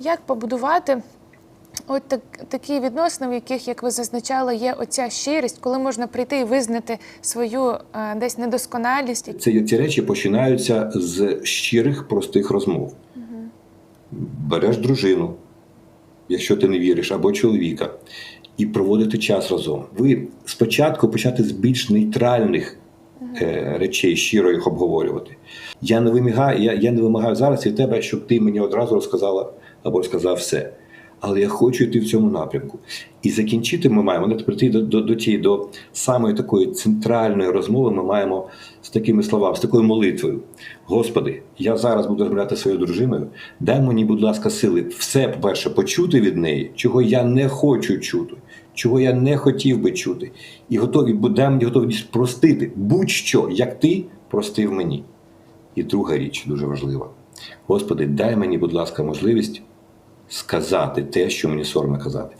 Як побудувати от так, такі відносини, в яких, як ви зазначали, є оця щирість, коли можна прийти і визнати свою е, десь недосконалість? Ці, ці речі починаються з щирих простих розмов. Береш дружину, якщо ти не віриш, або чоловіка, і проводити час разом. Ви спочатку почати з більш нейтральних речей, щиро їх обговорювати. Я не вимагаю, я, я не вимагаю зараз від тебе, щоб ти мені одразу розказала або розказав все. Але я хочу йти в цьому напрямку. І закінчити ми маємо не прийти до, до, до тієї до самої такої центральної розмови. Ми маємо з такими словами, з такою молитвою. Господи, я зараз буду розмовляти своєю дружиною. Дай мені, будь ласка, сили все, по-перше, почути від неї, чого я не хочу чути, чого я не хотів би чути. І готові, буде мені готовність простити будь-що, як ти простив мені. І друга річ дуже важлива. Господи, дай мені, будь ласка, можливість сказати те, що мені соромно казати.